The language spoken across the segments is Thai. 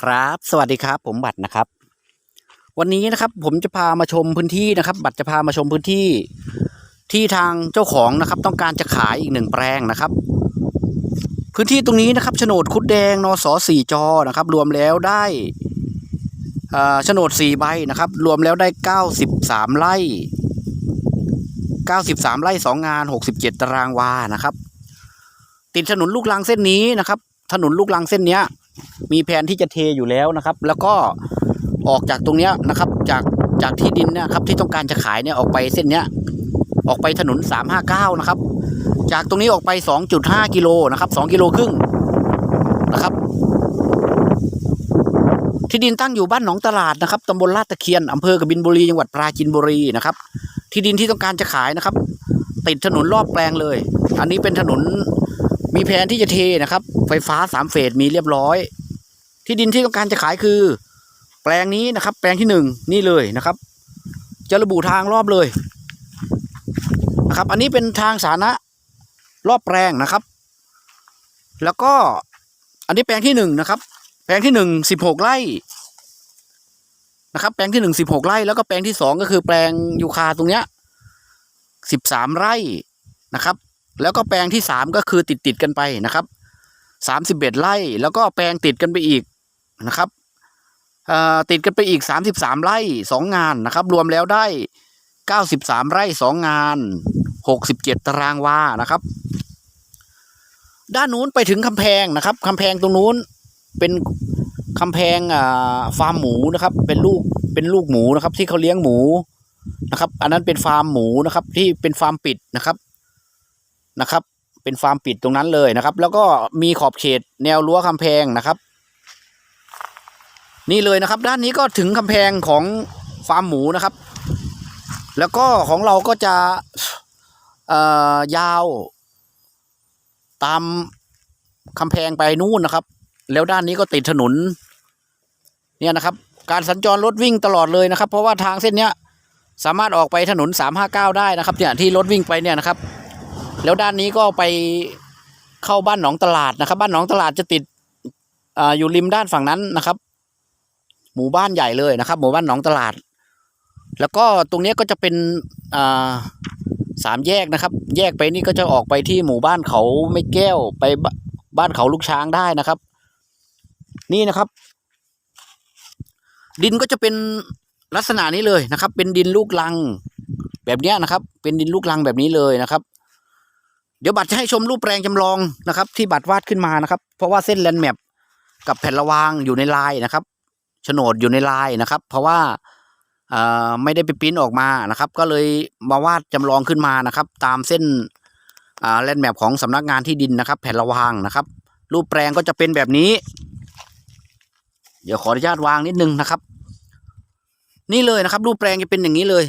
ครับ สวัสดีครับ ผมบัตรนะครับ วันนี้นะครับ ผมจะพามาชมพื้นที่นะครับ บัตรจะพามาชมพื้นที่ที่ทางเจ้าของนะครับ ต้องการจะขายอีกหนึ่งแปลงนะครับ พื้นที่ตรงนี้นะครับโฉนดคุดแดงนสสี่จอนะครับ รวมแล้วได้โฉนดสี่ใบนะครับ รวมแล้วได้เก้าสิบสามไร่เก้าสิบสามไร่สองงานหกสิบเจ็ดตารางวานะครับ ติดถนนลูกรังเส้นนี้นะครับ ถนนลูกรังเส้นเนี้ย มีแผนที่จะเทอยู่แล้วนะครับ แล้วก็ออกจากตรงเนี้ยนะครับ จากจากที่ดินนี่ยครับที่ต้องการจะขายเนี่ยออกไปเส้นเนี้ยออกไปถนน 359 นะครับ จากตรงนี้ออกไป 2.5 กิโลนะครับ 2 กิโลครึ่งนะครับ ที่ดินตั้งอยู่บ้านหนองตลาดนะครับตำบลลาดตะเคียนอำเภอกบินบุรี จังหวัดปราจีนบุรีนะครับ ที่ดินที่ต้องการจะขายนะครับ ติดถนนรอบแปลงเลย อันนี้เป็นถนน มีแผนที่จะเทนะครับ ไฟฟ้าสามเฟสมีเรียบร้อย ที่ดินที่ต้องการจะขายคือ แปลงนี้นะครับ แปลงที่หนึ่งนี่เลยนะครับ จะระบุทางรอบเลยนะครับ อันนี้เป็นทางสาธารณะรอบแปลงนะครับ แล้วก็อันนี้แปลงที่หนึ่งนะครับ แปลงที่หนึ่งสิบหกไร่นะครับ แปลงที่หนึ่งสิบหกไร่แล้วก็แปลงที่สองก็คือแปลงยูคาตรงเนี้ยสิบสามไร่นะครับ แล้วก็แปลงที่สามก็คือติดติดกันไปนะครับสามสิบเอ็ดไร่แล้วก็แปลงติดกันไปอีกนะครับติดกันไปอีกสามสิบสามไร่สองงานนะครับ รวมแล้วได้เก้าสิบสามไร่สองงานหกสิบเจ็ดตารางวานะครับ ด้านนู้นไปถึงคำแพงนะครับคำแพงตรงนู้นเป็นคำแพงฟาร์มหมูนะครับ เป็นลูกเป็นลูกหมูนะครับ ที่เขาเลี้ยงหมูนะครับ อันนั้นเป็นฟาร์มหมูนะครับ ที่เป็นฟาร์มปิดนะครับ นะครับ เป็นฟาร์มปิดตรงนั้นเลยนะครับ แล้วก็มีขอบเขตแนวรั้วกำแพงนะครับ นี่เลยนะครับ ด้านนี้ก็ถึงกำแพงของฟาร์มหมูนะครับ แล้วก็ของเราก็จะเอ่อยาว ตามกำแพงไปนู่นนะครับ แล้วด้านนี้ก็ติดถนน เนี่ยนะครับ การสัญจรรถวิ่งตลอดเลยนะครับ เพราะว่าทางเส้นเนี้ยสามารถออกไปถนน 359 ได้นะครับเนี่ยที่รถวิ่งไปเนี่ยนะครับ แล้วด้านนี้ก็ไปเข้าบ้านหนองตลาดนะครับ บ้านหนองตลาดจะติดออยู่ริมด้านฝั่งนั้นนะครับ หมู่บ้านใหญ่เลยนะครับ หมู่บ้านหนองตลาด แล้วก็ตรงนี้ก็จะเป็นสามแยกนะครับ แยกไปนี่ก็จะออกไปที่หมู่บ้านเขาไม่แก้วไปบบ้านเขาลูกช้างได้นะครับ นี่นะครับ ดินก็จะเป็นลักษณะนี้เลยนะครับ เป็นดินลูกลังแบบนี้นะครับ เป็นดินลูกลังแบบนี้เลยนะครับ เดี๋ยวบัตรจะให้ชมรูปแปลงจำลองนะครับ ที่บัตรวาดขึ้นมานะครับ เพราะว่าเส้นแลนด์แมปกับแผ่นระวางอยู่ในลายนะครับโฉนดอยู่ในลายนะครับ เพราะว่าไม่ได้ไปปริ้นออกมานะครับ ก็เลยมาวาดจำลองขึ้นมานะครับ ตามเส้นแลนด์แมปของสำนักงานที่ดินนะครับ แผ่นระวางนะครับ รูปแปลงก็จะเป็นแบบนี้ เดี๋ยวขออนุญาตวางนิดนึงนะครับ นี่เลยนะครับ รูปแปลงจะเป็นอย่างนี้เลย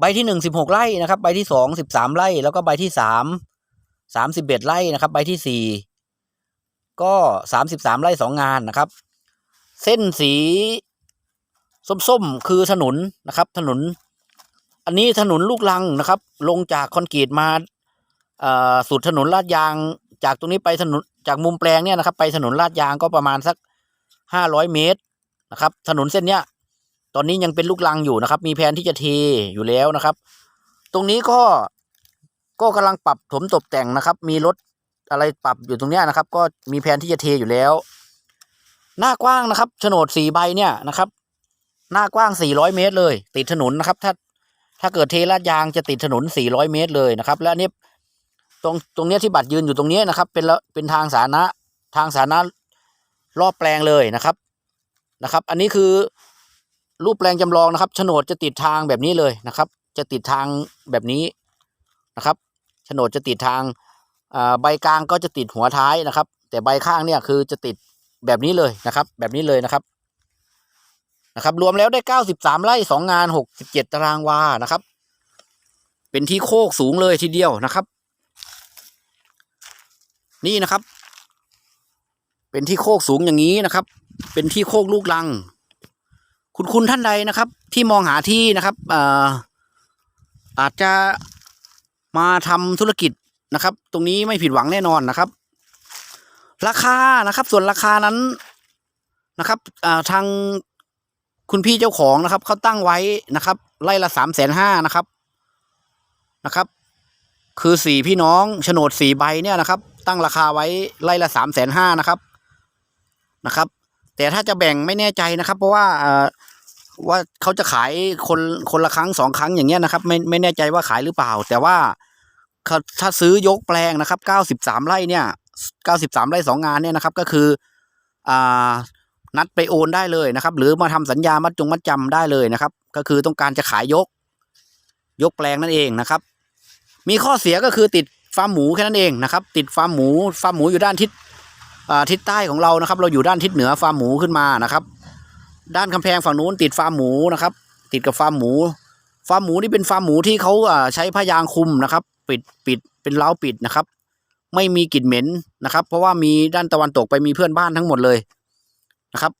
ใบที่หนึ่งสิบหกไร่นะครับใบที่สองสิบสามไร่แล้วก็ใบที่สามสามสิบเอ็ดไร่นะครับ ใบที่สี่ก็สามสิบสามไร่สองงานนะครับ เส้นสีส้มๆคือถนนนะครับ ถนน อันนี้ถนนลูกลังนะครับ ลงจากคอนกรีตมาสุดถนนลาดยางจากตรงนี้ไปถนนจากมุมแปลงเนี่ยนะครับ ไปถนนลาดยางก็ประมาณสักห้าร้อยเมตรนะครับ ถนนเส้นเนี้ย ตอนนี้ยังเป็นลูกลังอยู่นะครับ มีแผนที่จะเทอยู่แล้วนะครับ ตรงนี้ก็ก็กำลังปรับถมตกแต่งนะครับ มีรถอะไรปรับอยู่ตรงเนี้ยนะครับ ก็มีแผนที่จะเทอยู่แล้ว หน้ากว้างนะครับโฉนดสี่ใบเนี่ยนะครับ หน้ากว้างสี่ร้อยเมตรเลย ติดถนนนะครับ ถ้าถ้าเกิดเทลาดยางจะติดถนนสี่ร้อยเมตรเลยนะครับ และนนี้ตรงตรงเนี้ยที่บัตรยืนอยู่ตรงเนี้ยนะครับ เป็นละเป็นทางสาธารณะทางสาธารณะรอบแปลงเลยนะครับนะครับ อันนี้คือ รูปแปลงจำลองนะครับโฉนดจะติดทางแบบนี้เลยนะครับ จะติดทางแบบนี้นะครับโฉนดจะติดทางใบกลางก็จะติดหัวท้ายนะครับ แต่ใบข้างเนี่ยคือจะติดแบบนี้เลยนะครับ แบบนี้เลยนะครับนะครับ รวมแล้วได้เก้าสิบสามไร่สองงานหกสิบเจ็ดตารางวานะครับ เป็นที่โคกสูงเลยทีเดียวนะครับ นี่นะครับ เป็นที่โคกสูงอย่างนี้นะครับ เป็นที่โคกลูกลัง คุณคุณท่านใดนะครับ ที่มองหาที่นะครับเอ่ออาจจะมาทำธุรกิจนะครับ ตรงนี้ไม่ผิดหวังแน่นอนนะครับ ราคานะครับ ส่วนราคานั้นนะครับอ่าทางคุณพี่เจ้าของนะครับเขาตั้งไว้นะครับไร่ละสามแสนห้านะครับนะครับ คือสี่พี่น้องโฉนดสี่ใบเนี่ยนะครับ ตั้งราคาไว้ไร่ละสามแสนห้านะครับนะครับ แต่ถ้าจะแบ่งไม่แน่ใจนะครับ เพราะว่าว่าเขาจะขายคนคนละครั้งสองครั้งอย่างเงี้ยนะครับ ไม่ไม่แน่ใจว่าขายหรือเปล่า แต่ว่าถ้าซื้อยกแปลงนะครับเก้าสิบสามไร่เนี่ยเก้าสิบสามไร่สองงานเนี่ยนะครับ ก็คืออ่านัดไปโอนได้เลยนะครับ หรือมาทำสัญญามัดจงมัดจำได้เลยนะครับ ก็คือต้องการจะขายยก ยกแปลงนั่นเองนะครับ มีข้อเสียก็คือติดฟาร์มหมูแค่นั้นเองนะครับ ติดฟาร์มหมูฟาร์มหมูอยู่ด้านทิศ ทิศใต้ของเรานะครับ เราอยู่ด้านทิศเหนือฟาร์มหมูขึ้นมานะครับ ด้านกำแพงฝั่งนู้นติดฟาร์มหมูนะครับ ติดกับฟาร์มหมู ฟาร์มหมูนี่เป็นฟาร์มหมูที่เขาใช้ผ้ายางคุมนะครับ ปิดปิดเป็นเล้าปิดนะครับ ไม่มีกลิ่นเหม็นนะครับ เพราะว่ามีด้านตะวันตกไปมีเพื่อนบ้านทั้งหมดเลยนะครับ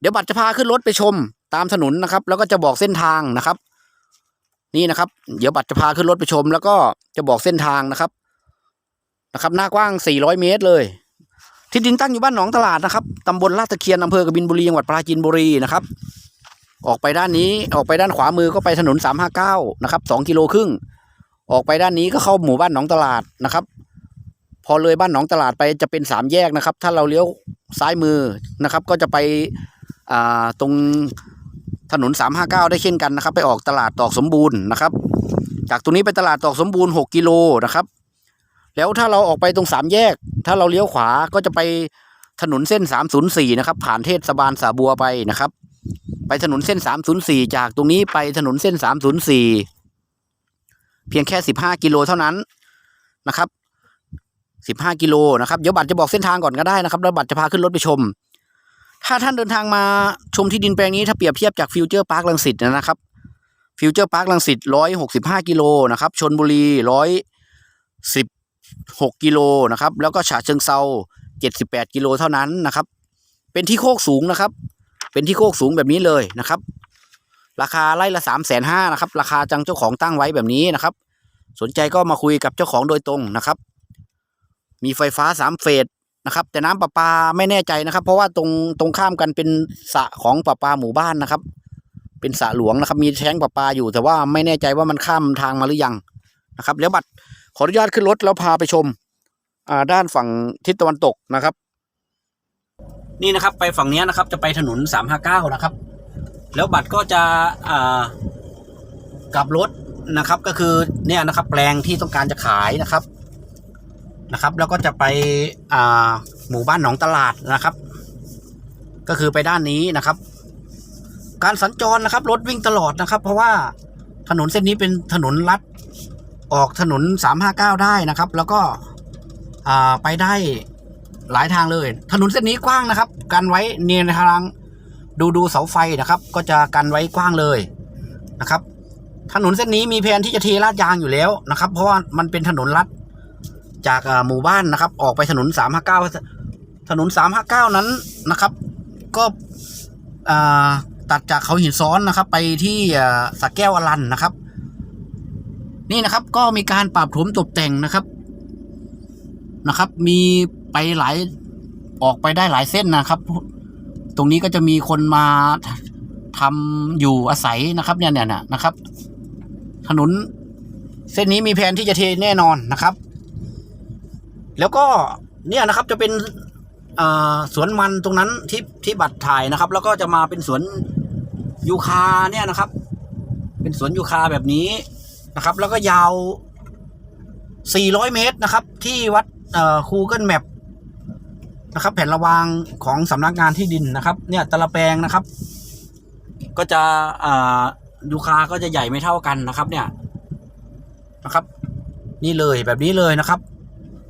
เดี๋ยวบัตรจะพาขึ้นรถไปชมตามถนนนะครับ แล้วก็จะบอกเส้นทางนะครับ นี่นะครับ เดี๋ยวบัตรจะพาขึ้นรถไปชม แล้วก็จะบอกเส้นทางนะครับนะครับ หน้ากว้าง 400 เมตรเลย ที่ดินตั้งอยู่บ้านหนองตลาดนะครับตำบลลาดตะเคียนอำเภอกบินบุรีจังหวัดปราจีนบุรีนะครับออกไปด้านนี้ออกไปด้านขวามือก็ไปถนน 359 นะครับ2กิโลครึ่ง ออกไปด้านนี้ก็เข้าหมู่บ้านหนองตลาดนะครับ พอเลยบ้านหนองตลาดไปจะเป็นสามแยกนะครับ ถ้าเราเลี้ยวซ้ายมือนะครับ ก็จะไปตรงถนน 359 ได้เช่นกันนะครับ ไปออกตลาดตอกสมบูรณ์นะครับ จากตรงนี้ไปตลาดตอกสมบูรณ์ 6 กิโลนะครับ แล้วถ้าเราออกไปตรงสามแยก ถ้าเราเลี้ยวขวาก็จะไปถนนเส้น 304 นะครับ ผ่านเทศบาลสาบัวไปนะครับ ไปถนนเส้น 304 จากตรงนี้ไปถนนเส้น 304 เพียงแค่ 15 กิโลเท่านั้นนะครับ 15 กิโลนะครับ เดี๋ยวบัตรจะบอกเส้นทางก่อนก็ได้นะครับ แล้วบัตรจะพาขึ้นรถไปชม ถ้าท่านเดินทางมาชมที่ดินแปลงนี้ถ้าเปรียบเทียบจากฟิวเจอร์พาร์คลังสิตนะครับ ฟิวเจอร์พาร์คลังสิต165 กิโลนะครับ ชนบุรี 6 กิโลนะครับ แล้วก็ฉะเชิงเซา78 กิโลเท่านั้นนะครับ เป็นที่โคกสูงนะครับ เป็นที่โคกสูงแบบนี้เลยนะครับ ราคาไร่ละสามแสนห้านะครับ ราคาจังเจ้าของตั้งไว้แบบนี้นะครับ สนใจก็มาคุยกับเจ้าของโดยตรงนะครับ มีไฟฟ้าสามเฟสนะครับ แต่น้ำประปาไม่แน่ใจนะครับ เพราะว่าตรงตรงข้ามกันเป็นสระของประปาหมู่บ้านนะครับ เป็นสระหลวงนะครับ มีแท้งประปาอยู่ แต่ว่าไม่แน่ใจว่ามันข้ามทางมาหรือยังนะครับ แล้วบัตร ขออนุญาตขึ้นรถแล้วพาไปชมอ่าด้านฝั่งทิศตะวันตกนะครับ นี่นะครับไปฝั่งนี้นะครับ จะไปถนนสามห้าเก้านะครับ แล้วบัตรก็จะอ่ากลับรถนะครับ ก็คือเนี่ยนะครับ แปลงที่ต้องการจะขายนะครับนะครับ แล้วก็จะไปอ่าหมู่บ้านหนองตลาดนะครับ ก็คือไปด้านนี้นะครับ การสัญจรนะครับรถวิ่งตลอดนะครับ เพราะว่าถนนเส้นนี้เป็นถนนลัด ออกถนนสามห้าเก้าได้นะครับ แล้วก็ไปได้หลายทางเลย ถนนเส้นนี้กว้างนะครับ กันไว้เนียนทางดูดูเสาไฟนะครับ ก็จะกันไว้กว้างเลยนะครับ ถนนเส้นนี้มีแผนที่จะเทลาดยางอยู่แล้วนะครับ เพราะว่ามันเป็นถนนลัดจากหมู่บ้านนะครับ ออกไปถนนสามห้าเก้าถนนสามห้าเก้านั้นนะครับ ก็ตัดจากเขาหินซ้อนนะครับ ไปที่สักแก้วอลันนะครับ นี่นะครับก็มีการปรับโถมตกแต่งนะครับนะครับ มีไปหลายออกไปได้หลายเส้นนะครับ ตรงนี้ก็จะมีคนมาทำอยู่อาศัยนะครับ เนี่ยเนี่ยนะครับ ถนนเส้นนี้มีแผนที่จะเทแน่นอนนะครับ แล้วก็เนี่ยนะครับจะเป็นสวนมันตรงนั้นที่ที่บัตรถ่ายนะครับ แล้วก็จะมาเป็นสวนยูคาเนี่ยนะครับ เป็นสวนยูคาแบบนี้ นะครับ แล้วก็ยาว 400 เมตรนะครับ ที่วัดเอ่อ Google Map นะครับแผ่นระวางของสำนักงานที่ดินนะครับ เนี่ยตะละแปลงนะครับ ก็จะยูคาก็จะใหญ่ไม่เท่ากันนะครับ เนี่ยนะครับ นี่เลยแบบนี้เลยนะครับ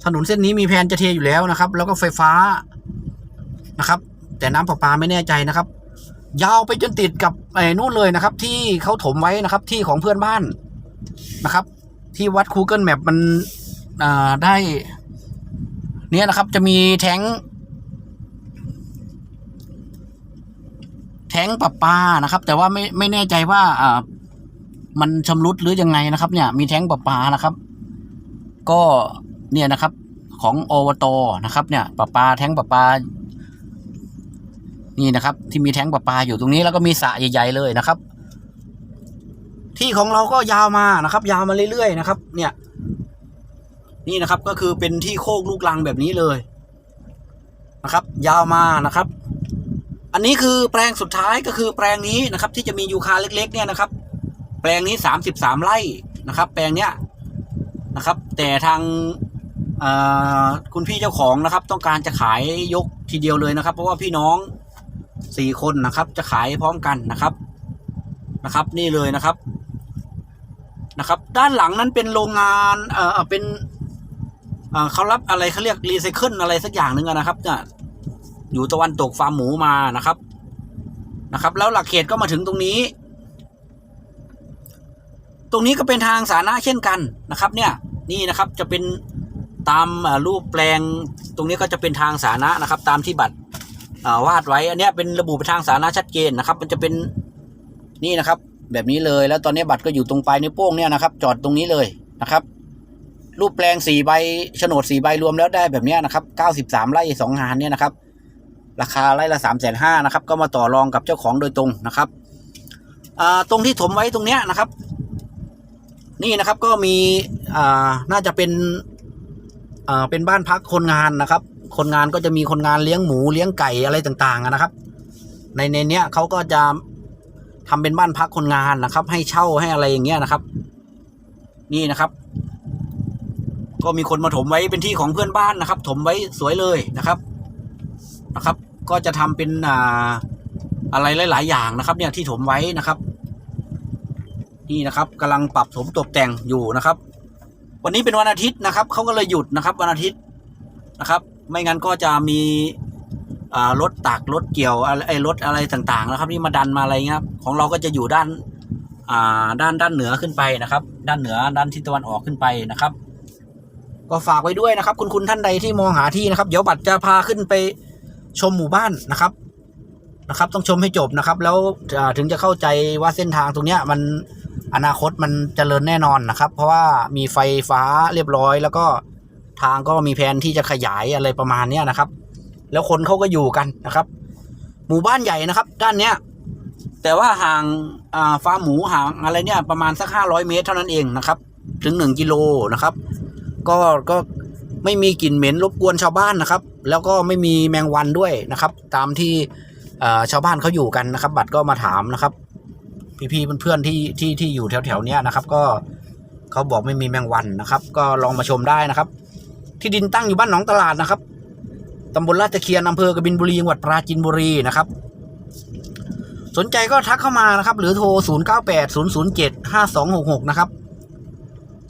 ถนนเส้นนี้มีแผนจะเทอยู่แล้วนะครับ แล้วก็ไฟฟ้านะครับ แต่น้ำประปาไม่แน่ใจนะครับ ยาวไปจนติดกับไอ้นู่นเลยนะครับ ที่เขาถมไว้นะครับ ที่ของเพื่อนบ้าน นะครับ ที่วัด Google Map มันได้ เนี่ยนะครับ จะมีแท้งแท้งประปานะครับ แต่ว่าไม่ไม่แน่ใจว่าอ่ามันชำรุดหรือยังไงนะครับ เนี่ย มีแท้งประปานะครับ ก็เนี่ยนะครับ ของอบตนะครับ เนี่ยประปาแท้งประปานี่นะครับ ที่มีแท้งประปาอยู่ตรงนี้แล้วก็มีสระใหญ่ๆเลยนะครับ ที่ของเราก็ยาวมานะครับ ยาวมาเรื่อยๆนะครับ เนี่ย นี่นะครับก็คือเป็นที่โคกลูกลังแบบนี้เลยนะครับ ยาวมานะครับ อันนี้คือแปลงสุดท้ายก็คือแปลงนี้นะครับ ที่จะมียูคาเล็ก ๆ เนี่ยนะครับ แปลงนี้สามสิบสามไร่นะครับ แปลงเนี้ยนะครับ แต่ทางคุณพี่เจ้าของนะครับ ต้องการจะขายยกทีเดียวเลยนะครับ เพราะว่าพี่น้องสี่คนนะครับ จะขายพร้อมกันนะครับนะครับ นี่เลยนะครับ นะครับ ด้านหลังนั้นเป็นโรงงานเอ่อเป็นเอ่อเขารับอะไรเขาเรียกรีไซเคิลอะไรสักอย่างหนึ่งนะครับเนี่ยอยู่ตะวันตกฟาร์มหมูมานะครับนะครับ แล้วหลักเขตก็มาถึงตรงนี้ ตรงนี้ก็เป็นทางสาธารณะเช่นกันนะครับ เนี่ยนี่นะครับจะเป็นตามรูปแปลงตรงนี้ก็จะเป็นทางสาธารณะนะครับ ตามที่บัตรวาดไว้ อันนี้เป็นระบุไปทางสาธารณะชัดเจนนะครับ มันจะเป็นนี่นะครับ แบบนี้เลย แล้วตอนนี้บัตรก็อยู่ตรงปลายนิ้วโป้งเนี่ยนะครับจอดตรงนี้เลยนะครับ รูปแปลงสี่ใบโฉนดสี่ใบรวมแล้วได้แบบนี้นะครับเก้าสิบสามไร่สองงานเนี่ยนะครับราคาไร่ละสามแสนห้านะครับ ก็มาต่อรองกับเจ้าของโดยตรงนะครับอ่าตรงที่ถมไว้ตรงเนี้ยนะครับ นี่นะครับก็มีอ่าน่าจะเป็นอ่าเป็นบ้านพักคนงานนะครับ คนงานก็จะมีคนงานเลี้ยงหมูเลี้ยงไก่อะไรต่างๆนะครับ ในในเนี้ยเขาก็จะ ทำเป็นบ้านพักคนงานนะครับ ให้เช่าให้อะไรอย่างเงี้ยนะครับ นี่นะครับ ก็มีคนมาถมไว้เป็นที่ของเพื่อนบ้านนะครับ ถมไว้สวยเลยนะครับนะครับ ก็จะทำเป็นอ่าอะไรหลาย ๆ อย่างนะครับ เนี่ยที่ถมไว้นะครับ นี่นะครับกำลังปรับถมตกแต่งอยู่นะครับ วันนี้เป็นวันอาทิตย์นะครับเขาก็เลยหยุดนะครับ วันอาทิตย์นะครับ ไม่งั้นก็จะมี รถตักรถเกี่ยวไอ้รถอะไรต่างๆนะครับ ที่มาดันมาอะไรเงี้ยครับของเราก็จะอยู่ด้านด้านด้านเหนือขึ้นไปนะครับ ด้านเหนือด้านทิศตะวันออกขึ้นไปนะครับ ก็ฝากไว้ด้วยนะครับ คุณคุณท่านใดที่มองหาที่นะครับ เดี๋ยวบัตรจะพาขึ้นไปชมหมู่บ้านนะครับนะครับ ต้องชมให้จบนะครับ แล้วถึงจะเข้าใจว่าเส้นทางตรงเนี้ยมันอนาคตมันเจริญแน่นอนนะครับ เพราะว่ามีไฟฟ้าเรียบร้อย แล้วก็ทางก็มีแผนที่จะขยายอะไรประมาณเนี้ยนะครับ แล้วคนเขาก็อยู่กันนะครับ หมู่บ้านใหญ่นะครับ ด้านเนี้ยแต่ว่าห่างาฟาร์มหมูห่างอะไรเนี่ยประมาณสักห้าร้อยเมตรเท่านั้นเองนะครับ ถึงหนึ่งกิโลนะครับ ก็ก็ไม่มีกลิ่นเหม็นรบกวนชาวบ้านนะครับ แล้วก็ไม่มีแมงวันด้วยนะครับ ตามที่ชาวบ้านเขาอยู่กันนะครับ บัตรก็มาถามนะครับ พี่ๆเพื่อนๆที่ที่ที่อยู่แถวๆเนี้ยนะครับ ก็เขาบอกไม่มีแมงวันนะครับ ก็ลองมาชมได้นะครับ ที่ดินตั้งอยู่บ้านหนองตลาดนะครับ ตำบลลาดตะเคียนอำเภอกบินบุรีจังหวัดปราจีนบุรีนะครับ สนใจก็ทักเข้ามานะครับ หรือโทร 0 9 8 0 0 7 5 2 6 6 นะครับ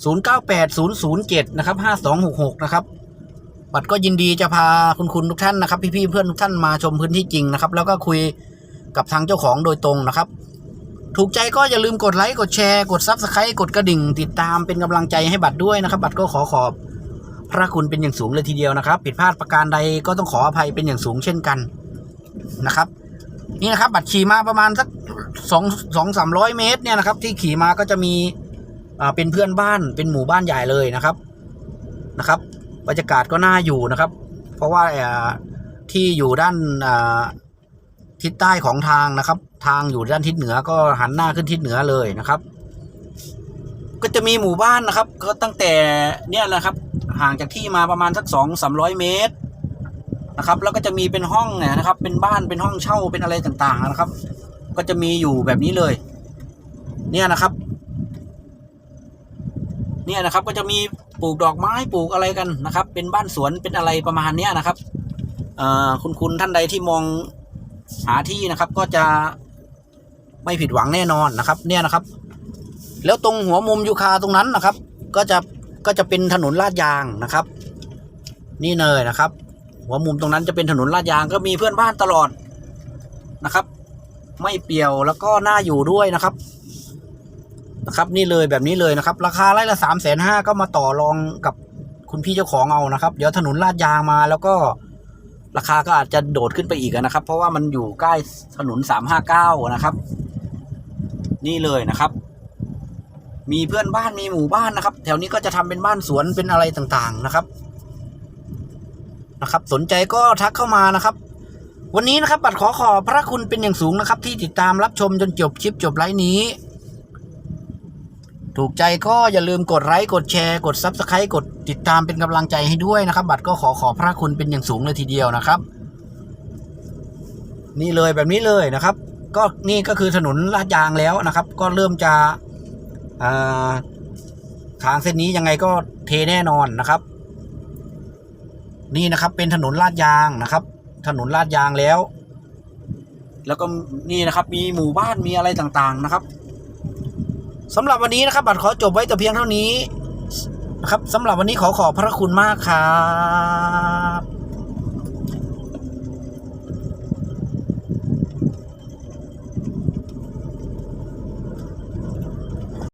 0 9 8 0 0 7 นะครับ 5 2 6 6 นะครับ บัตรก็ยินดีจะพาคุณคุณทุกท่านนะครับ พี่ๆเพื่อนทุกท่านมาชมพื้นที่จริงนะครับ แล้วก็คุยกับทางเจ้าของโดยตรงนะครับ ถูกใจก็อย่าลืมกดไลค์กดแชร์กดซับสไครต์กดกระดิ่ง ติดตามเป็นกำลังใจให้บัตรด้วยนะครับ บัตรก็ขอขอบ พระคุณเป็นอย่างสูงเลยทีเดียวนะครับ ผิดพลาดประการใดก็ต้องขออภัยเป็นอย่างสูงเช่นกันนะครับ นี่นะครับ บัตรขี่มาประมาณสักสองสองสามร้อยเมตรเนี่ยนะครับ ที่ขี่มาก็จะมีอ่าเป็นเพื่อนบ้านเป็นหมู่บ้านใหญ่เลยนะครับนะครับบรรยากาศก็น่าอยู่นะครับ เพราะว่าที่อยู่ด้านทิศใต้ของทางนะครับ ทางอยู่ด้านทิศเหนือก็หันหน้าขึ้นทิศเหนือเลยนะครับ ก็จะมีหมู่บ้านนะครับ ก็ตั้งแต่เนี่ยแหละครับ ห่างจากที่มาประมาณสักสองสามร้อยเมตรนะครับ แล้วก็จะมีเป็นห้องเนี่ยนะครับ เป็นบ้านเป็นห้องเช่าเป็นอะไรต่างๆนะครับ ก็จะมีอยู่แบบนี้เลย เนี่ยนะครับ เนี่ยนะครับก็จะมีปลูกดอกไม้ปลูกอะไรกันนะครับ เป็นบ้านสวนเป็นอะไรประมาณเนี้ยนะครับคุณคุณท่านใดที่มองหาที่นะครับ ก็จะไม่ผิดหวังแน่นอนนะครับ เนี่ยนะครับ แล้วตรงหัวมุมยูคาตรงนั้นนะครับ ก็จะ ก็จะเป็นถนนลาดยางนะครับ นี่เลยนะครับ หัวมุมตรงนั้นจะเป็นถนนลาดยางก็มีเพื่อนบ้านตลอดนะครับ ไม่เปี่ยวแล้วก็น่าอยู่ด้วยนะครับนะครับ นี่เลยแบบนี้เลยนะครับ ราคาไร่ละสามแสนห้าก็มาต่อรองกับคุณพี่เจ้าของเอานะครับ เดี๋ยวถนนลาดยางมาแล้วก็ราคาก็อาจจะโดดขึ้นไปอีกนะครับ เพราะว่ามันอยู่ใกล้ถนนสามห้าเก้านะครับ นี่เลยนะครับ มีเพื่อนบ้านมีหมู่บ้านนะครับ แถวนี้ก็จะทำเป็นบ้านสวนเป็นอะไรต่างๆนะครับนะครับ สนใจก็ทักเข้ามานะครับ วันนี้นะครับ บัตรขอขอบพระคุณเป็นอย่างสูงนะครับ ที่ติดตามรับชมจนจบคลิปจบไลฟ์นี้ ถูกใจก็อย่าลืมกดไลค์กดแชร์กด Subscribe กดติดตามเป็นกำลังใจให้ด้วยนะครับ บัตรก็ขอขอบพระคุณเป็นอย่างสูงเลยทีเดียวนะครับ นี่เลยแบบนี้เลยนะครับ ก็นี่ก็คือถนนลาดยางแล้วนะครับ ก็เริ่มจะ ทางเส้นนี้ยังไงก็เทแน่นอนนะครับ นี่นะครับ เป็นถนนลาดยางนะครับ ถนนลาดยางแล้ว แล้วก็นี่นะครับ มีหมู่บ้านมีอะไรต่างๆนะครับสำหรับวันนี้นะครับ บัตรขอจบไว้แต่เพียงเท่านี้นะครับสำหรับวันนี้ขอขอบพระคุณมากครับ